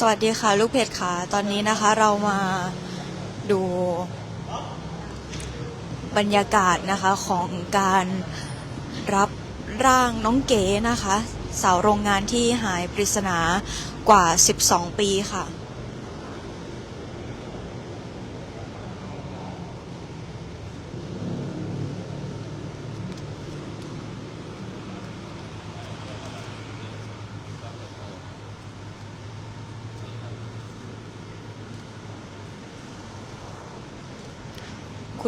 สวัสดีค่ะ ลูกเพจค่ะ ตอนนี้นะคะเรามาดูบรรยากาศนะคะของการรับร่างน้องเก๋นะคะ สาวโรงงานที่หายปริศนากว่า 12 ปีค่ะ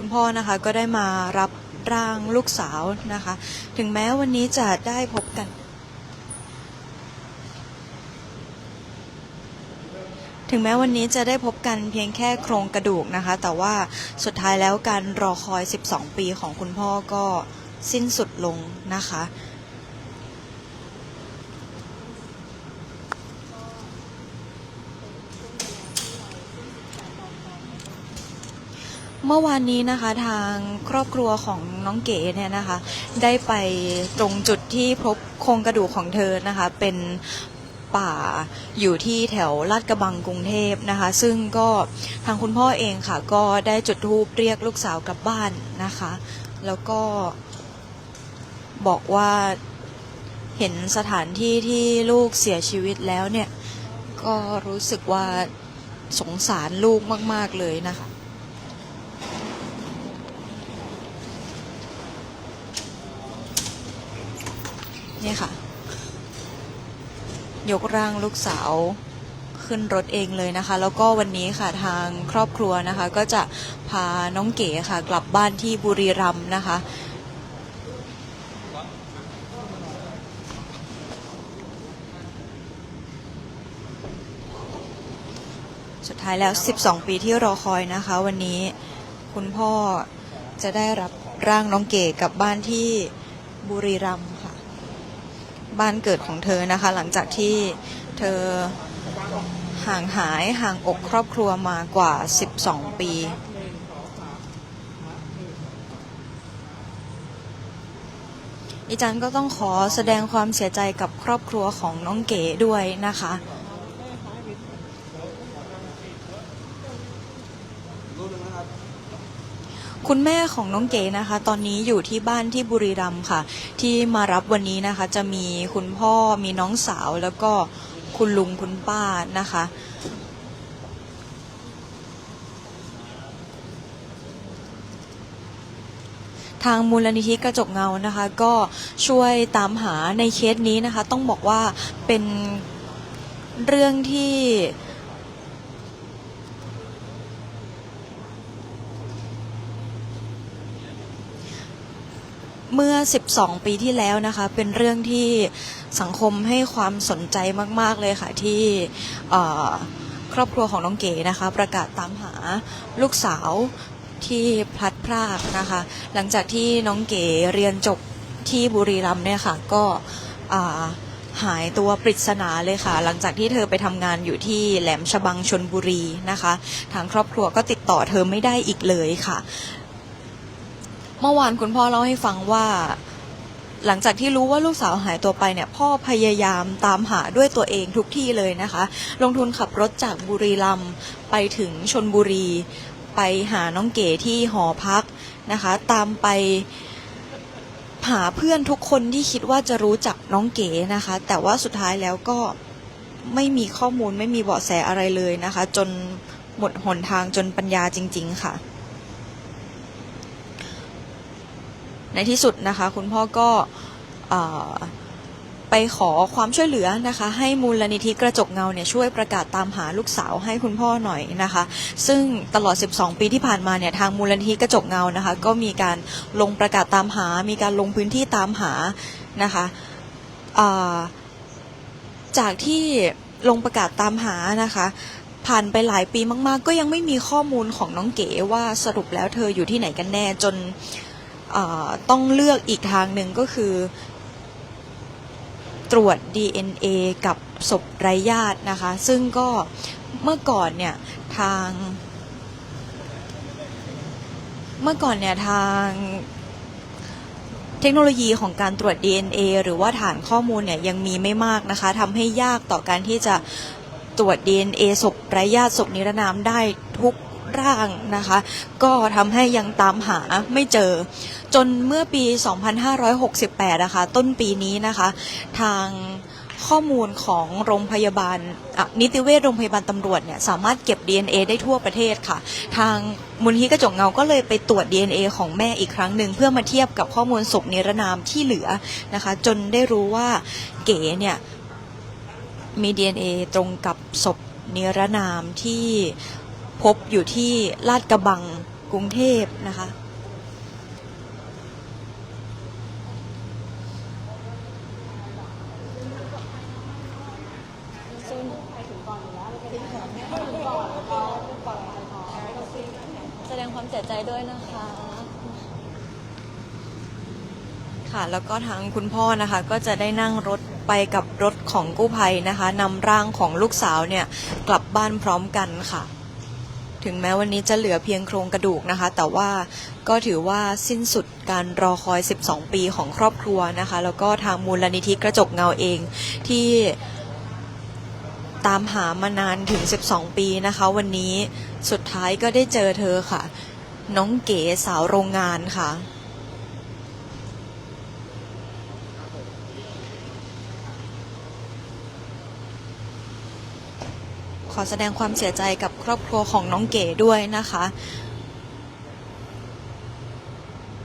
คุณพ่อนะคะก็ได้มารับร่างลูกสาวนะคะ ถึงแม้วันนี้จะได้พบกัน ถึงแม้วันนี้จะได้พบกันเพียงแค่โครงกระดูกนะคะ แต่ว่าสุดท้ายแล้วการรอคอย 12 ปีของคุณพ่อก็สิ้นสุดลงนะคะ เมื่อวานนี้นะคะทางครอบครัวของน้องเก๋เนี่ยนะคะ ได้ไปตรงจุดที่พบโครงกระดูกของเธอนะคะ เป็นป่าอยู่ที่แถวลาดกระบังกรุงเทพนะคะ ซึ่งก็ทางคุณพ่อเองค่ะ ก็ได้จุดธูปเรียกลูกสาวกลับบ้านนะคะ แล้วก็บอกว่าเห็นสถานที่ที่ลูกเสียชีวิตแล้วเนี่ย ก็รู้สึกว่าสงสารลูกมาก ๆ เลยนะคะ นี่ค่ะ ยกร่างลูกสาวขึ้นรถเองเลยนะคะ แล้วก็วันนี้ค่ะทางครอบครัวนะคะ ก็จะพาน้องเก๋ค่ะ กลับบ้านที่บุรีรัมย์นะคะสุดท้ายแล้ว 12 ปีที่รอคอยนะคะ วันนี้คุณพ่อจะได้รับร่างน้องเก๋กลับบ้านที่บุรีรัมย์ค่ะ บ้านเกิดของเธอนะคะ หลังจากที่เธอห่างหายห่างอกครอบครัวมากว่า 12 ปีอีจันก็ต้องขอแสดงความเสียใจกับครอบครัวของน้องเก๋ด้วยนะคะ คุณแม่ของน้องเก๋นะคะ ตอนนี้อยู่ที่บ้านที่บุรีรัมย์ค่ะ ที่มารับวันนี้นะคะ จะมีคุณพ่อมีน้องสาวแล้วก็คุณลุงคุณป้านะคะ ทางมูลนิธิกระจกเงานะคะ ก็ช่วยตามหาในเคสนี้นะคะ ต้องบอกว่าเป็นเรื่องที่ เมื่อ 12 ปีที่แล้วนะคะ เป็นเรื่องที่สังคมให้ความสนใจมาก ๆ เลยค่ะที่ครอบครัวของน้องเก๋นะคะ ประกาศตามหาลูกสาวที่พลัดพรากนะคะ หลังจากที่น้องเก๋เรียนจบที่บุรีรัมย์เนี่ยค่ะ ก็หายตัวปริศนาเลยค่ะ หลังจากที่เธอไปทำงานอยู่ที่แหลมฉบังชนบุรีนะคะ ทางครอบครัวก็ติดต่อเธอไม่ได้อีกเลยค่ะ เมื่อวานคุณพ่อเล่าให้ฟังว่า หลังจากที่รู้ว่าลูกสาวหายตัวไปเนี่ย พ่อพยายามตามหาด้วยตัวเองทุกที่เลยนะคะ ลงทุนขับรถจากบุรีรัมย์ไปถึงชนบุรี ไปหาน้องเก๋ที่หอพักนะคะ ตามไปหาเพื่อนทุกคนที่คิดว่าจะรู้จักน้องเก๋นะคะ แต่ว่าสุดท้ายแล้วก็ไม่มีข้อมูลไม่มีเบาะแสอะไรเลยนะคะ จนหมดหนทางจนปัญญาจริง ๆ ค่ะ ในที่สุดนะคะ คุณพ่อก็ไปขอความช่วยเหลือนะคะ ให้มูลนิธิกระจกเงาเนี่ยช่วยประกาศตามหาลูกสาวให้คุณพ่อหน่อยนะคะ ซึ่งตลอด 12 ปีที่ผ่านมาเนี่ยทางมูลนิธิกระจกเงานะคะ ก็มีการลงประกาศตามหา มีการลงพื้นที่ตามหานะคะจากที่ลงประกาศตามหานะคะผ่านไปหลายปีมาก ๆ ก็ยังไม่มีข้อมูลของน้องเก๋ว่าสรุปแล้วเธออยู่ที่ไหนกันแน่จน ต้องเลือกอีกทางหนึ่งก็คือ ตรวจ DNA กับศพไร้ญาตินะคะ ซึ่งก็เมื่อก่อนเนี่ยทาง เมื่อก่อนเนี่ยทางเทคโนโลยีของการตรวจ DNA หรือว่าฐานข้อมูลเนี่ยยังมีไม่มากนะคะทำให้ยากต่อการที่จะตรวจ DNA ศพไร้ญาติศพนิรนามได้ทุกร่างนะคะ ก็ทำให้ยังตามหาไม่เจอ จนเมื่อปี 2568 นะคะ ต้นปีนี้นะคะ ทางข้อมูลของโรงพยาบาลนิติเวชโรงพยาบาลตำรวจเนี่ยสามารถเก็บ DNA ได้ทั่วประเทศค่ะ ทางมูลนิธิกระจกเงาก็เลยไปตรวจ DNA ของแม่อีกครั้งหนึ่งเพื่อมาเทียบกับข้อมูลศพนิรนามที่เหลือนะคะ จนได้รู้ว่าเก๋เนี่ยมี DNA ตรงกับศพนิรนามที่พบอยู่ที่ลาดกระบังกรุงเทพนะคะ แสดงความเสียใจด้วยนะคะ ค่ะ แล้วก็ทางคุณพ่อนะคะก็จะได้นั่งรถไปกับรถของกู้ภัยนะคะนำร่างของลูกสาวเนี่ยกลับบ้านพร้อมกันค่ะ ถึงแม้วันนี้จะเหลือเพียงโครงกระดูกนะคะ แต่ว่าก็ถือว่าสิ้นสุดการรอคอย 12 ปีของครอบครัวนะคะ แล้วก็ทางมูลนิธิกระจกเงาเองที่ตามหามานานถึง 12 ปีนะคะ วันนี้สุดท้ายก็ได้เจอเธอค่ะ น้องเก๋สาวโรงงานค่ะ ขอแสดงความเสียใจกับครอบครัวของน้องเก๋ด้วยนะคะ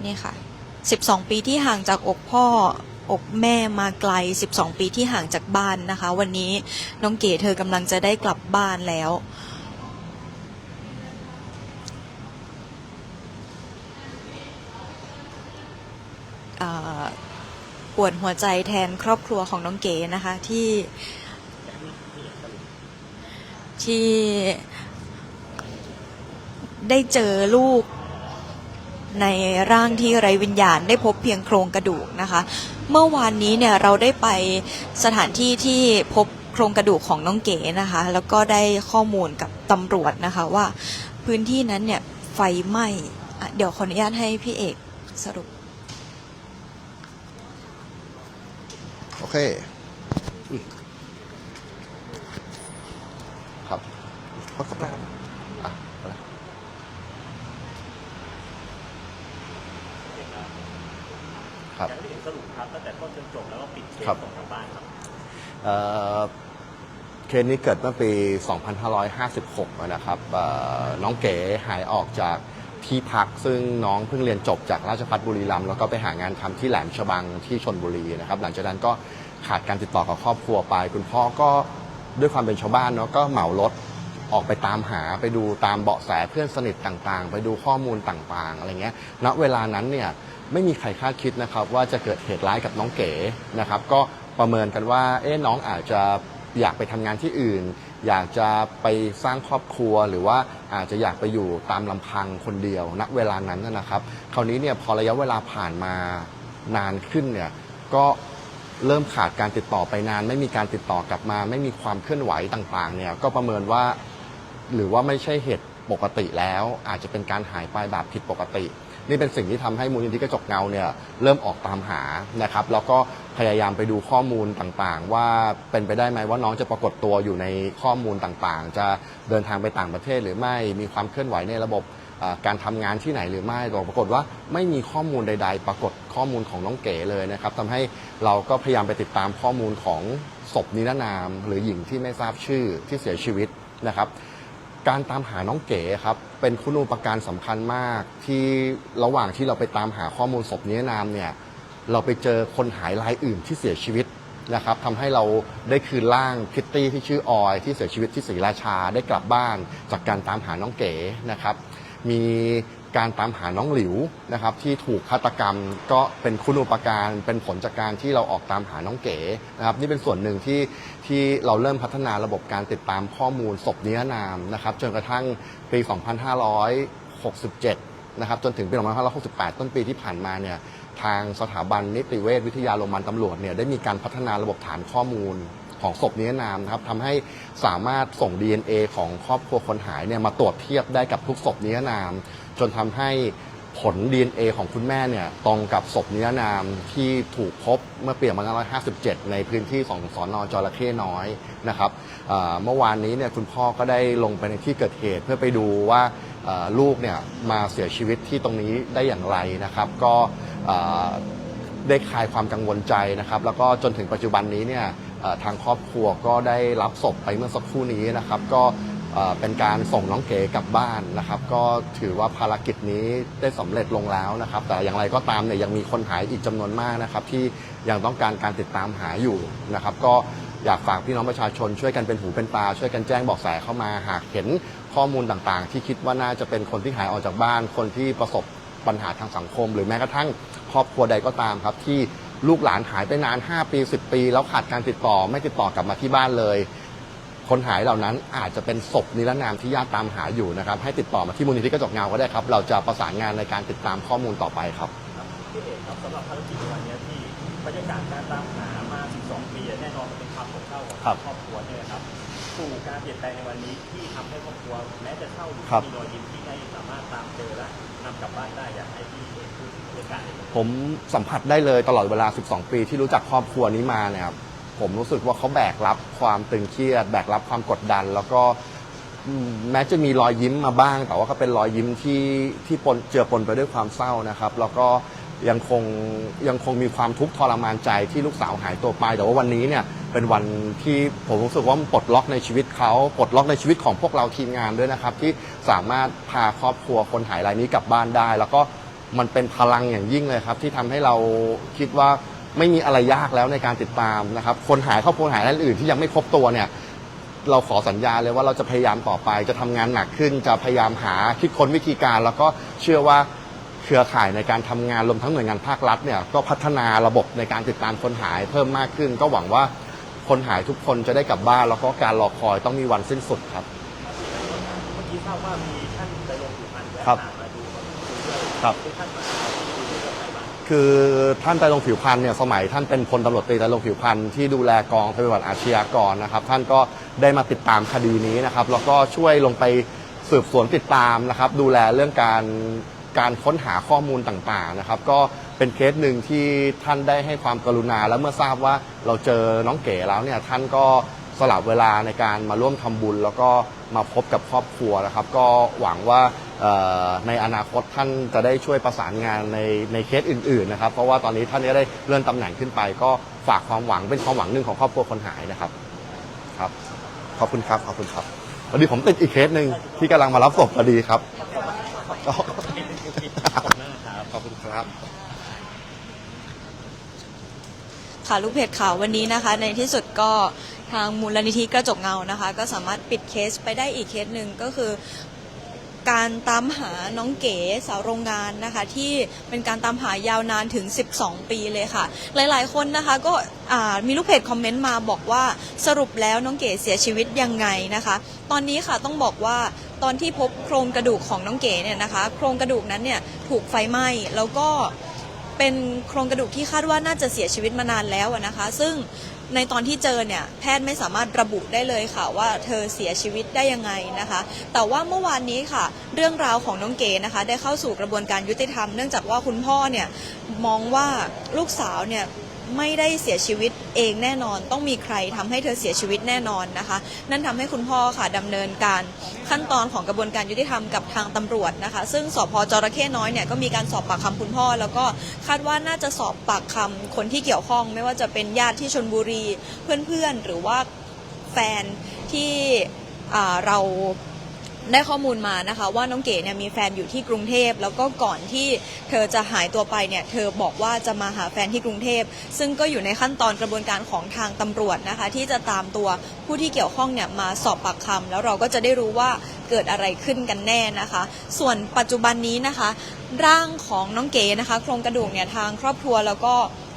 นี่ค่ะ 12 ปีที่ห่างจากอกพ่ออกแม่มาไกล 12 ปีที่ห่างจากบ้านนะคะ วันนี้น้องเก๋เธอกำลังจะได้กลับบ้านแล้ว ปวดหัวใจแทนครอบครัวของน้องเก๋นะคะที่ ที่ได้เจอลูกในร่างที่ไร้วิญญาณได้พบเพียงโครงกระดูกนะคะ เมื่อวานนี้เนี่ยเราได้ไปสถานที่ที่พบโครงกระดูกของน้องเก๋นะคะ แล้วก็ได้ข้อมูลกับตำรวจนะคะว่าพื้นที่นั้นเนี่ยไฟไหม้อะเดี๋ยวขออนุญาตให้พี่เอกสรุป โอเคอืมครับ ขอบคุณครับอะเอาละครับ อยากให้พี่เอกสรุปครับตั้งแต่ต้นจนจบแล้วก็ปิดเคสครับส่งทางบ้านครับ เอ่อเคสนี้เกิดเมื่อปี 2556นะครับเอ่อน้องเก๋หายออกจากที่พักซึ่งน้องเพิ่งเรียนจบจากราชภัฏบุรีรัมย์แล้วก็ไปหางานทำที่แหลมฉบังที่ชนบุรีนะครับ หลังจากนั้นก็ขาดการติดต่อกับครอบครัวไป คุณพ่อก็ด้วยความเป็นชาวบ้านเนาะก็เหมารถ ออกไปตามหาไปดูตามเบาะแสเพื่อนสนิทต่างๆ ไปดูข้อมูลต่างๆอะไรเงี้ยณเวลานั้นเนี่ยไม่มีใครคาดคิดนะครับว่าจะเกิดเหตุร้ายกับน้องเก๋นะครับ ก็ประเมินกันว่าเอ๊ะน้องอาจจะอยากไปทำงานที่อื่น อยากจะไปสร้างครอบครัว หรือว่าอาจจะอยากไปอยู่ตามลำพังคนเดียวณเวลานั้นนะนะครับ คราวนี้เนี่ยพอระยะเวลาผ่านมานานขึ้นเนี่ยก็เริ่มขาดการติดต่อไปนาน ไม่มีการติดต่อกลับมา ไม่มีความเคลื่อนไหวต่างๆเนี่ยก็ประเมินว่า หรือว่าไม่ใช่เหตุปกติแล้ว อาจจะเป็นการหายไปแบบผิดปกติ นี่เป็นสิ่งที่ทำให้มูลนิธิกระจกเงาเนี่ยเริ่มออกตามหานะครับแล้วก็พยายามไปดูข้อมูลต่างๆ ว่าเป็นไปได้ไหมว่าน้องจะปรากฏตัวอยู่ในข้อมูลต่างๆ จะเดินทางไปต่างประเทศหรือไม่มีความเคลื่อนไหวในระบบการทำงานที่ไหนหรือไม่แต่ปรากฏว่าไม่มีข้อมูลใด ๆ ปรากฏข้อมูลของน้องเก๋เลยนะครับทำให้เราก็พยายามไปติดตามข้อมูลของศพนิรนาม หรือหญิงที่ไม่ทราบชื่อที่เสียชีวิตนะครับ การตามหาน้องเก๋ครับเป็นคุณูปการสำคัญมาก ที่ระหว่างที่เราไปตามหาข้อมูลศพนิรนามเนี่ยเราไปเจอคนหายรายอื่นที่เสียชีวิตนะครับทำให้เราได้คืนร่างคิตตี้ที่ชื่อออย ที่เสียชีวิตที่ศรีราชาได้กลับบ้านจากการตามหาน้องเก๋นะครับมี การตามหาน้องหลิวนะครับที่ถูกฆาตกรรมก็เป็นคุณูปการเป็นผลจากการที่เราออกตามหาน้องเก๋นะครับนี่เป็นส่วนหนึ่งที่ที่เราเริ่มพัฒนาระบบการติดตามข้อมูลศพนิรนามนะครับจนกระทั่งปี 2567 นะครับจนถึงปี 2568 ต้นปีที่ผ่านมาเนี่ยทางสถาบันนิติเวชวิทยาโรงพยาบาลตำรวจเนี่ยได้มีการพัฒนาระบบฐานข้อมูล ของศพนิรนามนะครับทำให้สามารถส่ง DNA ของครอบครัวคนหายเนี่ยมาตรวจเทียบได้กับทุกศพนิรนาม จนทำให้ผล DNA ของคุณแม่เนี่ยตรงกับศพนิรนามที่ถูกพบเมื่อปี2557 ในพื้นที่ของสอนอจระเข้น้อยนะครับเมื่อวานนี้เนี่ยคุณพ่อก็ได้ลงไปในที่เกิดเหตุเพื่อไปดูว่าลูกเนี่ยมาเสียชีวิตที่ตรงนี้ได้อย่างไรนะครับ ก็ได้คลายความกังวลใจนะครับ แล้วก็จนถึงปัจจุบันนี้เนี่ย ทางครอบครัวก็ได้รับศพไปเมื่อสักครู่นี้นะครับ ก็เป็นการส่งน้องเก๋กลับบ้านนะครับ ก็ถือว่าภารกิจนี้ได้สำเร็จลงแล้วนะครับ แต่อย่างไรก็ตามเนี่ยยังมีคนหายอีกจำนวนมากนะครับ ที่ยังต้องการการติดตามหาอยู่นะครับ ก็อยากฝากพี่น้องประชาชนช่วยกันเป็นหูเป็นตา ช่วยกันแจ้งบอกแสเข้ามาหากเห็นข้อมูลต่างๆ ที่คิดว่าน่าจะเป็นคนที่หายออกจากบ้าน คนที่ประสบปัญหาทางสังคม หรือแม้กระทั่งครอบครัวใดก็ตามครับที่ ลูกหลานหายไปนาน 5 ปี 10 ปี แล้วขาดการติดต่อไม่ติดต่อกลับมาที่บ้านเลย คนหายเหล่านั้นอาจจะเป็นศพนิรนามที่ญาติตามหาอยู่นะครับ ให้ติดต่อมาที่มูลนิธิกระจกเงาก็ได้ครับ เราจะประสานงานในการติดตามข้อมูลต่อไปครับพี่เอกครับสำหรับภารกิจในวันนี้ที่บรรยากาศการตามหามา 12 ปีแน่นอนมันเป็นความโศกเศร้าของครับครอบครัวเนี่ยครับ สู่การเปลี่ยนแปลงในวันนี้ที่ทำให้ครอบครัวแม้จะเศร้าหรือครับมีรอยยิ้มที่ได้สามารถตามเจอและนำกลับบ้านได้อยากให้พี่เอกพูดถึงบรรยากาศในวันนี้ผมสัมผัสได้เลยตลอดเวลา 12 ปีที่รู้จักครอบครัวนี้มาเนี่ยครับผมรู้สึกว่าเขาแบกรับความตึงเครียด แบกรับความกดดัน แล้วก็อืมแม้จะมีรอยยิ้มมาบ้าง แต่ว่าก็เป็นรอยยิ้มที่ที่ปนเจือปนไปด้วยความเศร้านะครับ แล้วก็ยังคงยังคงมีความทุกข์ทรมานใจที่ลูกสาวหายตัวไป แต่ว่าวันนี้เนี่ย เป็นวันที่ผมรู้สึกว่ามันปลดล็อกในชีวิตเขาปลดล็อกในชีวิตของพวกเราทีมงานด้วยนะครับ ที่สามารถพาครอบครัวคนหายรายนี้กลับบ้านได้ แล้วก็มันเป็นพลังอย่างยิ่งเลยครับ ที่ทำให้เราคิดว่าไม่มีอะไรยากแล้วในการติดตามนะครับ คนหายครอบครัวหายรายอื่นที่ยังไม่พบตัวเนี่ย เราขอสัญญาเลยว่าเราจะพยายามต่อไป จะทำงานหนักขึ้น จะพยายามหาคิดค้นวิธีการ แล้วก็เชื่อว่าเครือข่ายในการทำงานรวมทั้งหน่วยงานภาครัฐเนี่ยก็พัฒนาระบบในการติดตามคนหายเพิ่มมากขึ้น ก็หวังว่า คนหายทุกคนจะได้กลับบ้าน แล้วก็การรอคอยต้องมีวันสิ้นสุดครับเมื่อกี้ทราบว่ามีท่านไปลงผิวพันธ์แวะครับตามมาดูมาดูด้วยครับคือท่านมาดูเรื่องอะไรบ้างคือท่านไตรรงผิวพันธ์เนี่ยสมัยท่านเป็นพลตำรวจตรีไตรรงผิวพันธ์ที่ดูแลกองปฏิบัติอาชญากรนะครับ ท่านก็ได้มาติดตามคดีนี้นะครับ แล้วก็ช่วยลงไปสืบสวนติดตามนะครับ ดูแลเรื่องการการค้นหาข้อมูลต่างๆนะครับ ก็ เป็นเคสหนึ่งที่ท่านได้ให้ความกรุณา และเมื่อทราบว่าเราเจอน้องเก๋แล้วเนี่ยท่านก็สลับเวลาในการมาร่วมทำบุญ แล้วก็มาพบกับครอบครัวนะครับ ก็หวังว่าในอนาคตท่านจะได้ช่วยประสานงานในในเคสอื่นๆนะครับ เพราะว่าตอนนี้ท่านก็ได้เลื่อนตำแหน่งขึ้นไป ก็ฝากความหวังเป็นความหวังหนึ่งของครอบครัวคนหายนะครับครับ ขอบคุณครับขอบคุณครับพอดีผมติดอีกเคสหนึ่งที่กำลังมารับศพพอดีครับขอบคุณครับ ขอบ ค่ะลูกเพจข่าววันนี้นะคะ ในที่สุดก็ทางมูลนิธิกระจกเงานะคะ ก็สามารถปิดเคสไปได้อีกเคสหนึ่งก็คือการตามหาน้องเก๋สาวโรงงานนะคะ ที่เป็นการตามหายาวนานถึง 12 ปีเลยค่ะ หลายๆ คนนะคะก็มีลูกเพจคอมเมนต์มาบอกว่าสรุปแล้วน้องเก๋เสียชีวิตยังไงนะคะ ตอนนี้ค่ะต้องบอกว่าตอนที่พบโครงกระดูกของน้องเก๋เนี่ยนะคะ โครงกระดูกนั้นเนี่ยถูกไฟไหม้แล้วก็ เป็นโครงกระดูกที่คาดว่าน่าจะเสียชีวิตมานานแล้วนะคะ ซึ่งในตอนที่เจอเนี่ยแพทย์ไม่สามารถระบุได้เลยค่ะว่าเธอเสียชีวิตได้ยังไงนะคะ แต่ว่าเมื่อวานนี้ค่ะ เรื่องราวของน้องเก๋นะคะ ได้เข้าสู่กระบวนการยุติธรรมเนื่องจากว่าคุณพ่อเนี่ยมองว่าลูกสาวเนี่ย ไม่ได้เสียชีวิตเองแน่นอน ต้องมีใครทำให้เธอเสียชีวิตแน่นอนนะคะ นั่นทำให้คุณพ่อค่ะดำเนินการขั้นตอนของกระบวนการยุติธรรมกับทางตำรวจนะคะ ซึ่งสพจระเข้น้อยเนี่ยก็มีการสอบปากคำคุณพ่อ แล้วก็คาดว่าน่าจะสอบปากคำคนที่เกี่ยวข้อง ไม่ว่าจะเป็นญาติที่ชนบุรีเพื่อนๆหรือว่าแฟนที่เรา ได้ข้อมูลมานะคะว่าน้องเก๋เนี่ยมีแฟนอยู่ที่กรุงเทพ แล้วก็ก่อนที่เธอจะหายตัวไปเนี่ยเธอบอกว่าจะมาหาแฟนที่กรุงเทพ ซึ่งก็อยู่ในขั้นตอนกระบวนการของทางตำรวจนะคะ ที่จะตามตัวผู้ที่เกี่ยวข้องเนี่ยมาสอบปากคำแล้วเราก็จะได้รู้ว่าเกิดอะไรขึ้นกันแน่นะคะ ส่วนปัจจุบันนี้นะคะ ร่างของน้องเก๋นะคะ โครงกระดูกเนี่ยทางครอบครัวแล้วก็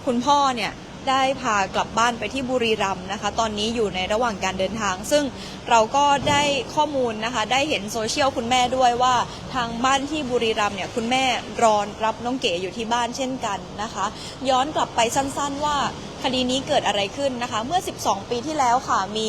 คุณพ่อเนี่ย ได้พากลับบ้านไปที่บุรีรัมย์นะคะ ตอนนี้อยู่ในระหว่างการเดินทาง ซึ่งเราก็ได้ข้อมูลนะคะ ได้เห็นโซเชียลคุณแม่ด้วยว่าทางบ้านที่บุรีรัมย์เนี่ยคุณแม่รอรับน้องเก๋อยู่ที่บ้านเช่นกันนะคะ ย้อนกลับไปสั้นๆว่าคดีนี้เกิดอะไรขึ้นนะคะ เมื่อ 12 ปีที่แล้วค่ะมี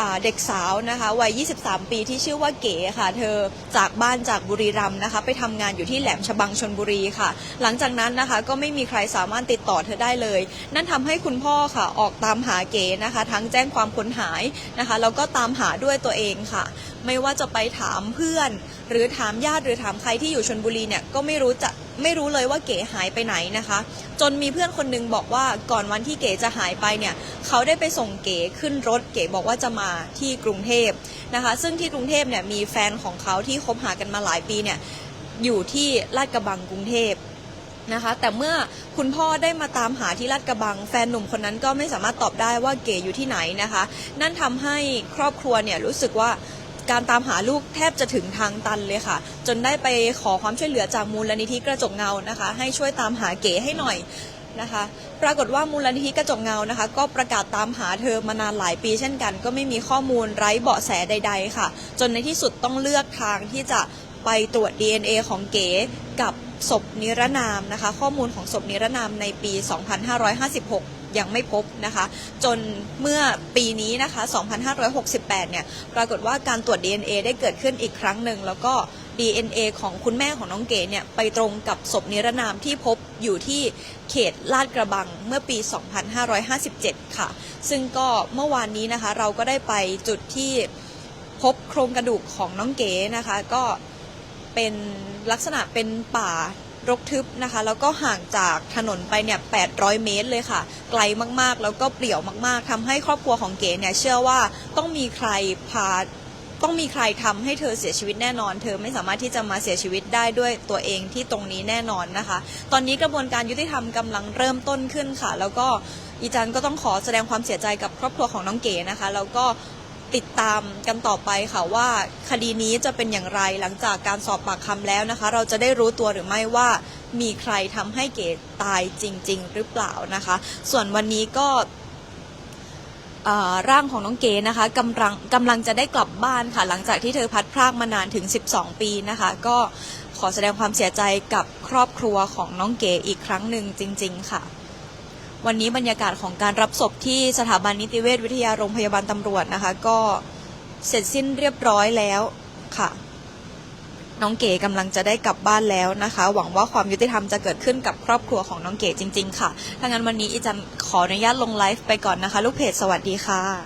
อ่าเด็กสาวนะคะวัย 23 ปีที่ชื่อว่าเก๋ค่ะ เธอจากบ้านจากบุรีรัมย์นะคะ ไปทำงานอยู่ที่แหลมฉบังชนบุรีค่ะ หลังจากนั้นนะคะก็ไม่มีใครสามารถติดต่อเธอได้เลย นั่นทำให้คุณพ่อค่ะออกตามหาเก๋นะคะ ทั้งแจ้งความค้นหายนะคะแล้วก็ตามหาด้วยตัวเองค่ะ ไม่ว่าจะไปถามเพื่อน หรือถามญาติหรือถามใครที่อยู่ชนบุรีเนี่ยก็ไม่รู้จะ ไม่รู้เลยว่าเก๋หายไปไหนนะคะ จนมีเพื่อนคนหนึงบอกว่าก่อนวันที่เก๋จะหายไปเนี่ยเขาได้ไปส่งเก๋ขึ้นรถเก๋บอกว่าจะมาที่กรุงเทพนะคะ ซึ่งที่กรุงเทพเนี่ยมีแฟนของเขาที่คบหากันมาหลายปีเนี่ยอยู่ที่ลาดกระบังกรุงเทพนะคะแต่เมื่อคุณพ่อได้มาตามหาที่ลาดกระบัง แฟนหนุ่มคนนั้นก็ไม่สามารถตอบได้ว่าเก๋อยู่ที่ไหนนะคะ นั่นทำให้ครอบครัวเนี่ยรู้สึกว่า การตามหาลูกแทบจะถึงทางตันเลยค่ะ จนได้ไปขอความช่วยเหลือจากมูลนิธิกระจกเงานะคะ ให้ช่วยตามหาเก๋ให้หน่อยนะคะ ปรากฏว่ามูลนิธิกระจกเงานะคะ ก็ประกาศตามหาเธอมานานหลายปีเช่นกัน ก็ไม่มีข้อมูลไร้เบาะแสใด ๆ ค่ะ จนในที่สุดต้องเลือกทางที่จะไปตรวจ DNA ของเก๋กับศพนิรนามนะคะ ข้อมูลของศพนิรนามในปี 2556 ยังไม่พบนะคะ จนเมื่อปีนี้นะคะ 2568 เนี่ย ปรากฏว่าการตรวจ DNA ได้เกิดขึ้นอีกครั้งหนึ่ง แล้วก็ DNA ของคุณแม่ของน้องเก๋เนี่ย ไปตรงกับศพนิรนามที่พบอยู่ที่เขตลาดกระบังเมื่อปี 2557 ค่ะ ซึ่งก็เมื่อวานนี้นะคะ เราก็ได้ไปจุดที่พบโครงกระดูกของน้องเก๋นะคะ ก็เป็นลักษณะเป็นป่า รกทึบนะคะ แล้วก็ห่างจากถนนไปเนี่ย 800 เมตรเลยค่ะ ไกลมากๆ แล้วก็เปลี่ยวมากๆทำให้ครอบครัวของเก๋เนี่ย เชื่อว่าต้องมีใครพาต้องมีใครทำให้เธอเสียชีวิตแน่นอน เธอไม่สามารถที่จะมาเสียชีวิตได้ด้วยตัวเองที่ตรงนี้แน่นอนนะคะ ตอนนี้กระบวนการยุติธรรมกำลังเริ่มต้นขึ้นค่ะ แล้วก็อีจันก็ต้องขอแสดงความเสียใจกับครอบครัวของน้องเก๋นะคะ แล้วก็ ติดตามกันต่อไปค่ะว่าคดีนี้จะเป็นอย่างไรหลังจากการสอบปากคำแล้วนะคะ เราจะได้รู้ตัวหรือไม่ว่ามีใครทำให้เก๋ตายจริง ๆ หรือเปล่านะคะ ส่วนวันนี้ก็ร่างของน้องเก๋นะคะกำลังกำลังจะได้กลับบ้านค่ะ หลังจากที่เธอพัดพรากมานานถึง 12 ปีนะคะ ก็ขอแสดงความเสียใจกับครอบครัวของน้องเก๋อีกครั้งหนึ่งจริง ๆ ค่ะ วันนี้บรรยากาศของการรับศพที่สถาบันนิติเวชวิทยาโรงพยาบาลตำรวจนะคะ ก็เสร็จสิ้นเรียบร้อยแล้วค่ะ น้องเก๋กำลังจะได้กลับบ้านแล้วนะคะ หวังว่าความยุติธรรมจะเกิดขึ้นกับครอบครัวของน้องเก๋จริง ๆ ค่ะถ้างั้นวันนี้อีจันขออนุญาตลงไลฟ์ไปก่อนนะคะ ลูกเพจสวัสดีค่ะ